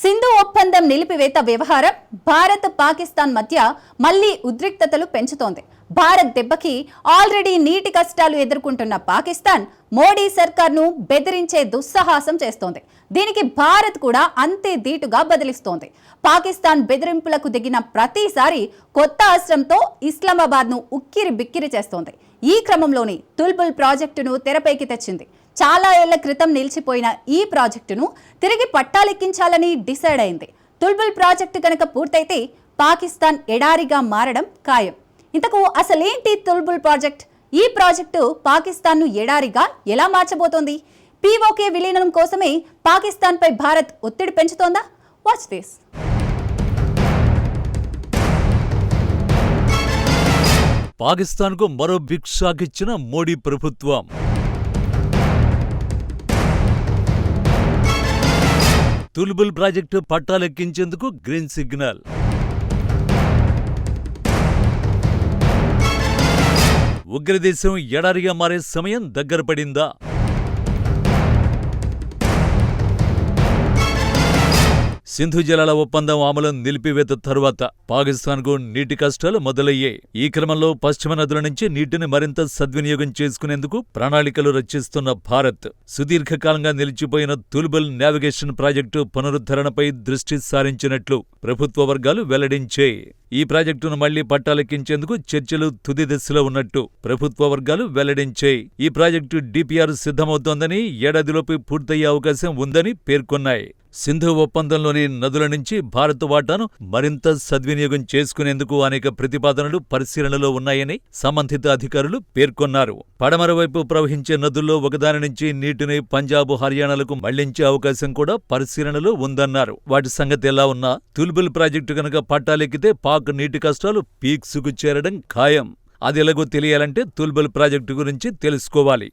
సింధు ఒప్పందం నిలిపివేత వ్యవహారం భారత్ పాకిస్తాన్ మధ్య మళ్ళీ ఉద్రిక్తతలు పెంచుతోంది. భారత్ దెబ్బకి ఆల్రెడీ నీటి కష్టాలు ఎదుర్కొంటున్న పాకిస్తాన్ మోడీ సర్కార్ను బెదిరించే దుస్సాహసం చేస్తోంది. దీనికి భారత్ కూడా అంతే ధీటుగా బదిలిస్తోంది. పాకిస్తాన్ బెదిరింపులకు దిగిన ప్రతిసారి కొత్త అస్త్రంతో ఇస్లామాబాద్ను ఉక్కిరి బిక్కిరి చేస్తోంది. ఈ క్రమంలోనే తుల్బుల్ ప్రాజెక్టును తెరపైకి తెచ్చింది. చాలా ఏళ్ళ క్రితం నిలిచిపోయిన ఈ ప్రాజెక్టును తిరిగి పట్టాలెక్కించాలని డిసైడ్ అయింది. తుల్బుల్ ప్రాజెక్టు కనుక పూర్తయితే పాకిస్తాన్ ఎడారిగా మారడం ఖాయం. ఇంతకు అసలేంటి తుల్బుల్ ప్రాజెక్ట్? ఈ ప్రాజెక్టు పాకిస్తాన్ను ఎడారిగా ఎలా మార్చబోతోంది? పీఓకే విలీనం కోసమే పాకిస్తాన్పై భారత్ ఒత్తిడి పెంచుతోందా? వాచ్ దిస్ పాకిస్తాన్కు మరో బిగ్ షాక్ ఇచ్చిన మోడీ ప్రభుత్వం. తుల్బుల్ ప్రాజెక్టు పట్టాలెక్కించేందుకు గ్రీన్ సిగ్నల్. ఉగ్రదేశం ఎడారిగా మారే సమయం దగ్గర పడిందా? సింధు జలాల ఒప్పందం అమలు నిలిపివేత తరువాత పాకిస్తాన్కు నీటి కష్టాలు మొదలయ్యాయి ఈ క్రమంలో పశ్చిమ నదుల నుంచి నీటిని మరింత సద్వినియోగం చేసుకునేందుకు ప్రణాళికలు రచిస్తున్న భారత్ సుదీర్ఘకాలంగా నిలిచిపోయిన తుల్బుల్ నావిగేషన్ ప్రాజెక్టు పునరుద్ధరణపై దృష్టి సారించినట్లు ప్రభుత్వ వర్గాలు వెల్లడించాయి ఈ ప్రాజెక్టును మళ్ళీ పట్టాలెక్కించేందుకు చర్చలు తుది దశలో ఉన్నట్టు ప్రభుత్వ వర్గాలు వెల్లడించాయి ఈ ప్రాజెక్టు డిపిఆర్ సిద్ధమవుతోందని ఏడాదిలోపు పూర్తయ్యే అవకాశం ఉందని పేర్కొన్నాయి. సింధు ఒప్పందంలోని నదుల నుంచి భారత్ వాటాను మరింత సద్వినియోగం చేసుకునేందుకు అనేక ప్రతిపాదనలు పరిశీలనలో ఉన్నాయని సంబంధిత అధికారులు పేర్కొన్నారు. పడమర వైపు ప్రవహించే నదుల్లో ఒకదాని నుంచి నీటిని పంజాబ్ హర్యానాలకు మళ్ళించే అవకాశం కూడా పరిశీలనలో ఉందన్నారు. వాటి సంగతి ఎలా ఉన్నా తుల్బుల్ ప్రాజెక్టు కనుక పట్టాలెక్కితే పాక్ నీటి కష్టాలు పీక్సుకు చేరడం ఖాయం. అది ఎలాగో తెలియాలంటే తుల్బుల్ ప్రాజెక్టు గురించి తెలుసుకోవాలి.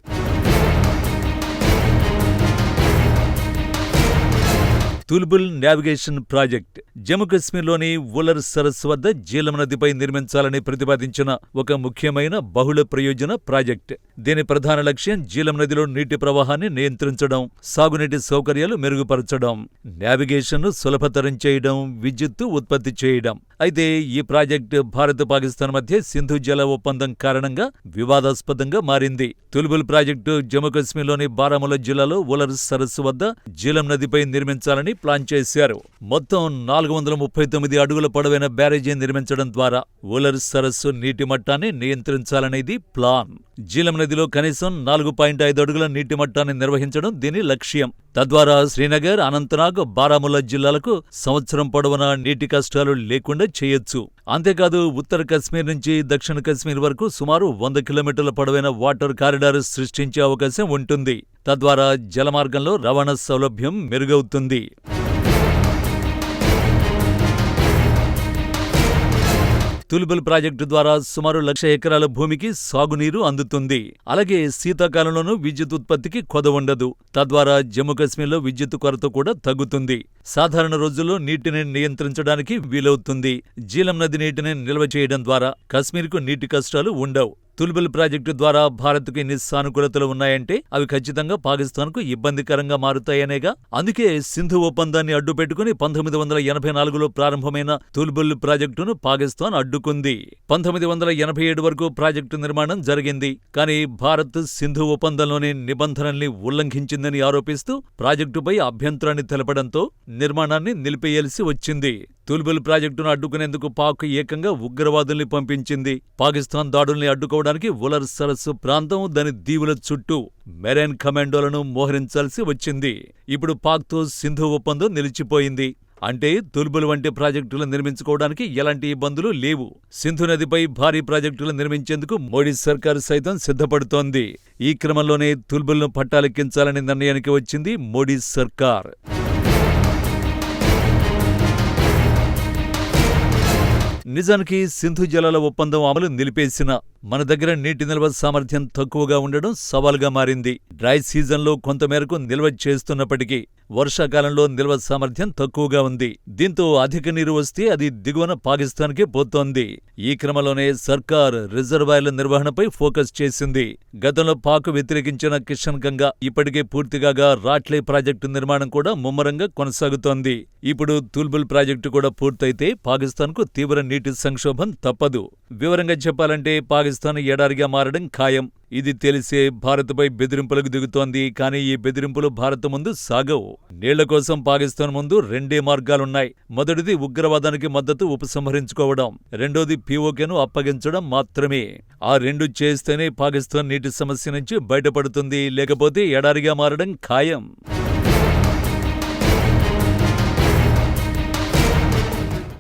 తుల్బుల్ నావిగేషన్ ప్రాజెక్ట్ జమ్మూ కశ్మీర్లోని ఉలర్ సరస్సు వద్ద జీలం నదిపై నిర్మించాలని ప్రతిపాదించిన ఒక ముఖ్యమైన బహుళ ప్రయోజన ప్రాజెక్ట్. దీని ప్రధాన లక్ష్యం జీలం నదిలో నీటి ప్రవాహాన్ని నియంత్రించడం సాగునీటి సౌకర్యాలు మెరుగుపరచడం నావిగేషన్ను సులభతరం చేయడం విద్యుత్తు ఉత్పత్తి చేయడం. అయితే ఈ ప్రాజెక్ట్ భారత్ పాకిస్తాన్ మధ్య సింధు జల ఒప్పందం కారణంగా వివాదాస్పదంగా మారింది. తుల్బుల్ ప్రాజెక్టు జమ్మూ కశ్మీర్లోని బారాముల జిల్లాలో ఉలర్ సరస్సు వద్ద జీలం నదిపై నిర్మించాలని ప్లాన్ చేశారు. మొత్తం నాలుగు వందల ముప్పై తొమ్మిది అడుగుల పొడవైన బ్యారేజీ నిర్మించడం ద్వారా ఉలర్ సరస్సు నీటి మట్టాన్ని నియంత్రించాలనేది ప్లాన్. జీలం నదిలో కనీసం నాలుగు పాయింట్ ఐదు అడుగుల నీటి మట్టాన్ని నిర్వహించడం దీని లక్ష్యం. తద్వారా శ్రీనగర్ అనంతనాగ్ బారాముల్లా జిల్లాలకు సంవత్సరం పొడవునా నీటి కష్టాలు లేకుండా చేయొచ్చు. అంతేకాదు ఉత్తర కశ్మీర్ నుంచి దక్షిణ కశ్మీర్ వరకు సుమారు వంద కిలోమీటర్ల పొడవైన వాటర్ కారిడార్ సృష్టించే అవకాశం ఉంటుంది. తద్వారా జలమార్గంలో రవాణా సౌలభ్యం మెరుగవుతుంది. తుల్బుల్ ప్రాజెక్టు ద్వారా సుమారు లక్ష ఎకరాల భూమికి సాగునీరు అందుతుంది. అలాగే శీతాకాలంలోనూ విద్యుత్ ఉత్పత్తికి కొద ఉండదు. తద్వారా జమ్మూ కశ్మీర్లో విద్యుత్ కొరత కూడా తగ్గుతుంది. సాధారణ రోజుల్లో నీటిని నియంత్రించడానికి వీలవుతుంది. జీలం నది నీటిని నిల్వ చేయడం ద్వారా కశ్మీర్కు నీటి కష్టాలు ఉండవు. తుల్బుల్ ప్రాజెక్టు ద్వారా భారత్కు ఇన్ని సానుకూలతలు ఉన్నాయంటే అవి ఖచ్చితంగా పాకిస్తాన్కు ఇబ్బందికరంగా మారుతాయనేగా. అందుకే సింధు ఒప్పందాన్ని అడ్డుపెట్టుకుని పంతొమ్మిది వందల ఎనభై నాలుగులో ప్రారంభమైన తుల్బుల్ ప్రాజెక్టును పాకిస్తాన్ అడ్డుకుంది. పంతొమ్మిది వందల ఎనభై ఏడు వరకు ప్రాజెక్టు నిర్మాణం జరిగింది. కానీ భారత్ సింధు ఒప్పందంలోని నిబంధనల్ని ఉల్లంఘించిందని ఆరోపిస్తూ ప్రాజెక్టుపై అభ్యంతరాన్ని తెలపడంతో నిర్మాణాన్ని నిలిపేయాల్సి వచ్చింది. తుల్బుల్ ప్రాజెక్టును అడ్డుకునేందుకు పాక్ ఏకంగా ఉగ్రవాదుల్ని పంపించింది. పాకిస్తాన్ దాడుల్ని అడ్డుకోవడానికి ఉలర్ సరస్సు ప్రాంతం దాని దీవుల చుట్టూ మెరైన్ కమాండోలను మోహరించాల్సి వచ్చింది. ఇప్పుడు పాక్తో సింధు ఒప్పందం నిలిచిపోయింది. అంటే తుల్బుల్ వంటి ప్రాజెక్టులు నిర్మించుకోవడానికి ఎలాంటి ఇబ్బందులు లేవు. సింధు నదిపై భారీ ప్రాజెక్టులు నిర్మించేందుకు మోడీ సర్కారు సైతం సిద్ధపడుతోంది. ఈ క్రమంలోనే తుల్బుల్ను పట్టాలెక్కించాలనే నిర్ణయానికి వచ్చింది మోడీ సర్కార్. నిజానికి సింధు జలాల ఒప్పందం అమలు నిలిపేసిన మన దగ్గర నీటి నిల్వ సామర్థ్యం తక్కువగా ఉండడం సవాలుగా మారింది. డ్రై సీజన్లో కొంతమేరకు నిల్వ చేస్తున్నప్పటికీ వర్షాకాలంలో నిల్వ సామర్థ్యం తక్కువగా ఉంది. దీంతో అధిక నీరు వస్తే అది దిగువన పాకిస్తాన్కే పోతోంది. ఈ క్రమంలోనే సర్కార్ రిజర్వాయర్ల నిర్వహణపై ఫోకస్ చేసింది. గతంలో పాక్ వ్యతిరేకించిన కిషన్ గంగా ఇప్పటికే పూర్తిగాగా రాట్లే ప్రాజెక్టు నిర్మాణం కూడా ముమ్మరంగా కొనసాగుతోంది. ఇప్పుడు తుల్బుల్ ప్రాజెక్టు కూడా పూర్తయితే పాకిస్తాన్కు తీవ్ర నీటి సంక్షోభం తప్పదు. వివరంగా చెప్పాలంటే పాకిస్తాన్ ఎడారిగా మారడం ఖాయం. ఇది తెలిసే భారత్పై బెదిరింపులకు దిగుతోంది. కానీ ఈ బెదిరింపులు భారత్ ముందు సాగవు. నీళ్ళ కోసం పాకిస్తాన్ ముందు రెండే మార్గాలున్నాయి. మొదటిది ఉగ్రవాదానికి మద్దతు ఉపసంహరించుకోవడం. రెండోది పీఓకేను అప్పగించడం మాత్రమే. ఆ రెండు చేస్తేనే పాకిస్తాన్ నీటి సమస్య నుంచి బయటపడుతుంది. లేకపోతే ఎడారిగా మారడం ఖాయం.